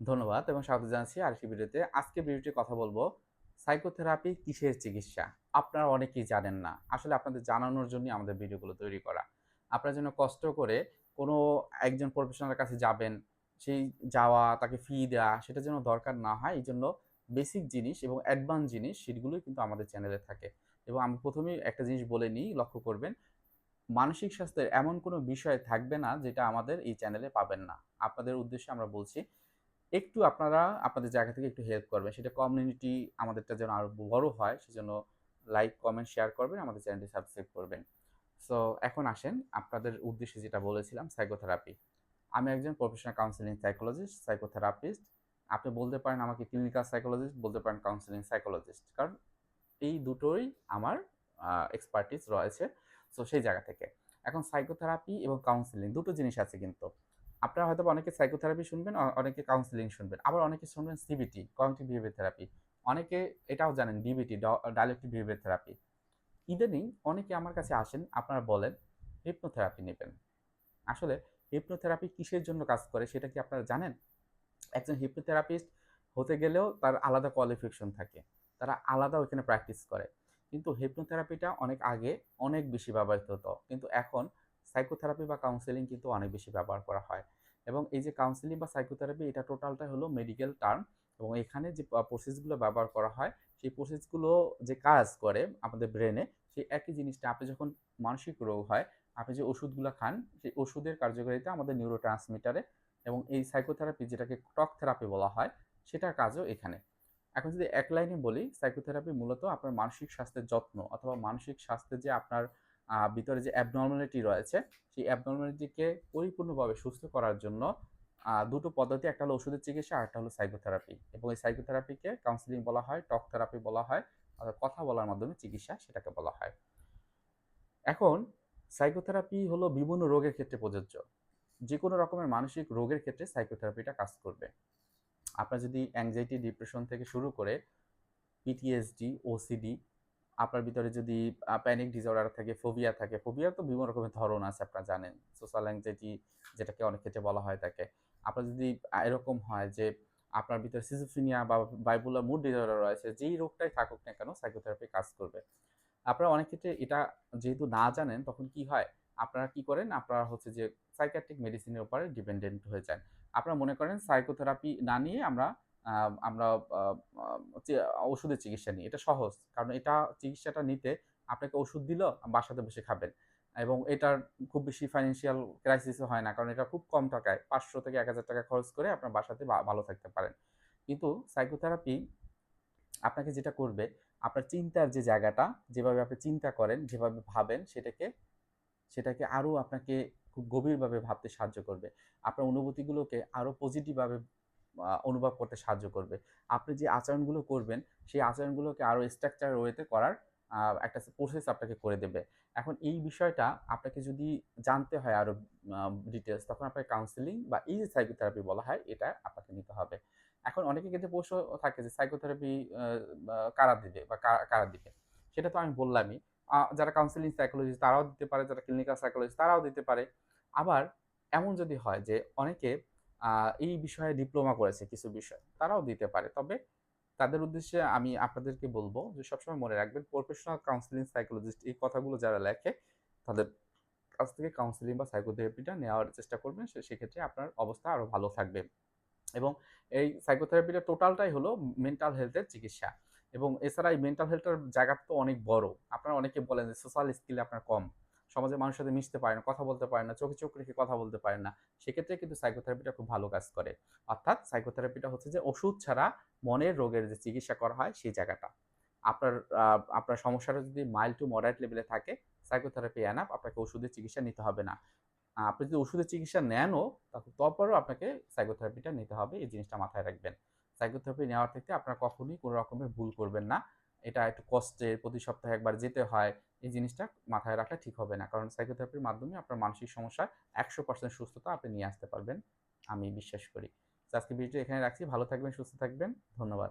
ধন্যবাদ এবং স্বাগত জানাচ্ছি আরেকটি ভিডিওতে। আজকে ভিডিওতে কথা বলব সাইকোথেরাপি কিসের চিকিৎসা? আপনারা অনেকেই জানেন না। আসলে আপনাদের জানানোর জন্যই আমাদের ভিডিওগুলো তৈরি করা। আপনারা যেন কষ্ট করে কোনো একজন প্রফেশনালের কাছে যাবেন, সেই যাওয়া, তাকে ফি দেওয়া সেটা যেন দরকার না হয়, এই জন্য বেসিক জিনিস এবং অ্যাডভান্স জিনিস সেগুলোই কিন্তু আমাদের চ্যানেলে থাকে। এবং আমি প্রথমেই একটা জিনিস বলে নিই, লক্ষ্য করবেন, মানসিক স্বাস্থ্যের এমন কোনো বিষয় থাকবে না যেটা আমাদের এই চ্যানেলে পাবেন না। আপনাদের উদ্দেশ্যে আমরা বলছি একটু আপনারা আপনাদের জায়গা থেকে একটু হেল্প করবেন। সেটা কমিউনিটি আমাদেরটা যেন আরও বড় হয়, সেজন্য লাইক কমেন্ট শেয়ার করবেন, আমাদের চ্যানেলটি সাবস্ক্রাইব করবেন। সো এখন আসেন, আপনাদের উদ্দেশ্যে যেটা বলেছিলাম সাইকোথেরাপি আমি একজন প্রফেশনাল কাউন্সিলিং সাইকোলজিস্ট সাইকোথেরাপিস্ট আপনি বলতে পারেন আমাকে ক্লিনিক্যাল সাইকোলজিস্ট বলতে পারেন কাউন্সিলিং সাইকোলজিস্ট কারণ এই দুটোই আমার এক্সপার্টিস রয়েছে। সো সেই জায়গা থেকে। এখন সাইকোথেরাপি এবং কাউন্সিলিং দুটো জিনিস আছে কিন্তু। আপনারা হয়তো অনেকে সাইকোথেরাপি শুনবেন অনেকে কাউন্সিলিং শুনবেন, আবার অনেকে শুনবেন সিবিটি কগনিটিভ বিহেভিয়ার থেরাপি অনেকে এটাও জানেন ডিবিটি ডাইলেক্টিভ বিহেভিয়ার থেরাপি ইদানিং অনেকে আমার কাছে আসেন, আপনারা বলেন হিপনোথেরাপি নেবেন। আসলে হিপনোথেরাপি কিসের জন্য কাজ করে সেটা কি আপনারা জানেন? একজন হিপনোথেরাপিস্ট হতে গেলেও তার আলাদা কোয়ালিফিকেশন থাকে, তারা আলাদা ওইখানে প্র্যাকটিস করে। কিন্তু হিপনোথেরাপিটা অনেক আগে অনেক বেশি ব্যবহৃত হতো, কিন্তু এখন সাইকোথেরাপি বা কাউন্সেলিং কিন্তু অনেক বেশি ব্যবহার করা হয়। এবং এই যে কাউন্সেলিং বা সাইকোথেরাপি এটা টোটালটা হলো মেডিকেল টার্ম এবং এখানে যে প্রসেসগুলো ব্যবহার করা হয়, সেই প্রসেসগুলো যে কাজ করে আমাদের ব্রেনে সেই একই জিনিসটা আপনি যখন মানসিক রোগ হয়, আপনি যে ওষুধগুলো খান, সেই ওষুধের কার্যকারিতা আমাদের নিউরো ট্রান্সমিটারে এবং এই সাইকোথেরাপি যেটাকে টক থেরাপি বলা হয়, সেটার কাজও এখানে। এখন যদি এক লাইনে বলি সাইকোথেরাপি মূলত আপনার মানসিক স্বাস্থ্যের যত্ন অথবা মানসিক স্বাস্থ্যের যে আপনার ভিতরে যে অ্যাবনর্মালিটি রয়েছে, সেই অ্যাবনর্মালিটিকে পরিপূর্ণভাবে সুস্থ করার জন্য দুটো পদ্ধতি, একটা হলো ওষুধের চিকিৎসা আর একটা হলো সাইকোথেরাপি এবং এই সাইকোথেরাপিকে কাউন্সিলিং বলা হয় টক থেরাপি বলা হয়, অর্থাৎ কথা বলার মাধ্যমে চিকিৎসা সেটাকে বলা হয়। এখন সাইকোথেরাপি হলো বিভিন্ন রোগের ক্ষেত্রে প্রযোজ্য। যে কোনো রকমের মানসিক রোগের ক্ষেত্রে সাইকোথেরাপিটা কাজ করবে। আপনার যদি অ্যাংজাইটি ডিপ্রেশন থেকে শুরু করে পিটিএসডি ওসিডি আপনার ভিতরে যদি প্যানিক ডিসঅর্ডার থাকে ফোবিয়া থাকে ফোবিয়ার তো বিভিন্ন রকমের ধরন আছে, আপনারা জানেন। সোশ্যাল অ্যাংজাইটি যেটাকে অনেক ক্ষেত্রে বলা হয় তাকে। আপনার যদি এরকম হয় যে আপনার ভিতরে সিজোফিনিয়া বা বাইপোলার মুড ডিসঅর্ডার রয়েছে, যেই রোগটাই থাকুক না কেন সাইকোথেরাপি কাজ করবে। আপনারা অনেক ক্ষেত্রে এটা যেহেতু না জানেন, তখন কি হয়? আপনারা কি করেন? আপনারা হচ্ছে যে সাইকিয়াট্রিক মেডিসিনের উপরে ডিপেন্ডেন্ট হয়ে যান। আপনারা মনে করেন সাইকোথেরাপি না নিয়ে আমরা আমরা ওষুধের চিকিৎসা নিই। এটা সহজ, কারণ এটা চিকিৎসাটা নিতে আপনাকে ওষুধ দিল বাসাতে বসে খাবেন। এবং এটার খুব বেশি ফাইন্যান্সিয়াল ক্রাইসিসও হয় না, কারণ এটা খুব কম টাকায়, পাঁচশো থেকে এক হাজার টাকা খরচ করে আপনার বাসাতে ভালো থাকতে পারেন। কিন্তু সাইকোথেরাপি আপনাকে যেটা করবে, আপনার চিন্তার যে জায়গাটা, যেভাবে আপনি চিন্তা করেন, যেভাবে ভাবেন, সেটাকে সেটাকে আরও আপনাকে খুব গভীরভাবে ভাবতে সাহায্য করবে। আপনার অনুভূতিগুলোকে আরও পজিটিভভাবে অনুভব করতে সাহায্য করবে। আপনি যে আচরণগুলো করবেন, সেই আচরণগুলোকে আরও স্ট্রাকচার ওয়েতে করার একটা প্রসেস আপনাকে করে দেবে। এখন এই বিষয়টা আপনাকে যদি জানতে হয় আরও ডিটেলস তখন আপনাকে কাউন্সিলিং বা এই যে সাইকোথেরাপি বলা হয়, এটা আপনাকে নিতে হবে। এখন অনেকের ক্ষেত্রে প্রশ্ন থাকে যে সাইকোথেরাপি কারা দিবে বা কারা দিবে? সেটা তো আমি বললামই। যারা কাউন্সিলিং সাইকোলজিস্ট তারাও দিতে পারে, যারা ক্লিনিক্যাল সাইকোলজিস্ট তারাও দিতে পারে। আবার এমন যদি হয় যে, অনেকে এই বিষয়ে ডিপ্লোমা করেছে কিছু বিষয়। তারাও দিতে পারে। তবে তাদের উদ্দেশ্যে আমি আপনাদেরকে বলব যে, সবসময় মনে রাখবেন প্রফেশনাল কাউন্সিলিং সাইকোলজিস্ট এই কথাগুলো যারা লেখে, তাদের কাছ থেকে কাউন্সিলিং বা সাইকোথেরাপিটা নেওয়ার চেষ্টা করবেন। সেক্ষেত্রে আপনার অবস্থা আরও ভালো থাকবে। এবং এই সাইকোথেরাপিটা টোটালটাই হলো মেন্টাল হেলথের চিকিৎসা। এবং এছাড়া এই মেন্টাল হেলথের জায়গা তো অনেক বড়। আপনারা অনেকে বলেন যে সোশ্যাল স্কিল আপনার কম। সমাজের মানুষের সাথে মিশতে পারে না, কথা বলতে পারেন না, চোখে চোখ রেখে কথা বলতে পারেন না, সেক্ষেত্রে কিন্তু সাইকোথেরাপিটা খুব ভালো কাজ করে। অর্থাৎ সাইকোথেরাপিটা হচ্ছে যে ওষুধ ছাড়া মনের রোগের যে চিকিৎসা করা হয় সেই জায়গাটা। আপনার আপনার সমস্যাটা যদি মাইল্ড টু মডারেট লেভেলে থাকে সাইকোথেরাপি এনাফ আপনাকে ওষুধের চিকিৎসা নিতে হবে না। আপনি যদি ওষুধের চিকিৎসা নেনও তারপরেও আপনাকে সাইকোথেরাপিটা নিতে হবে, এই জিনিসটা মাথায় রাখবেন। সাইকোথেরাপি নেওয়ার থেকে আপনারা কখনোই কোনো রকমের ভুল করবেন না। এটা একটু কষ্টে প্রতি সপ্তাহে একবার যেতে হয়, এই জিনিসটা মাথায় রাখা ঠিক হবে না। কারণ সাইকোথেরাপির মাধ্যমে আপনার মানসিক সমস্যা একশো পার্সেন্ট সুস্থতা আপনি নিয়ে আসতে পারবেন, আমি বিশ্বাস করি। আজকে ভিডিওটি এখানে রাখছি, ভালো থাকবেন, সুস্থ থাকবেন, ধন্যবাদ।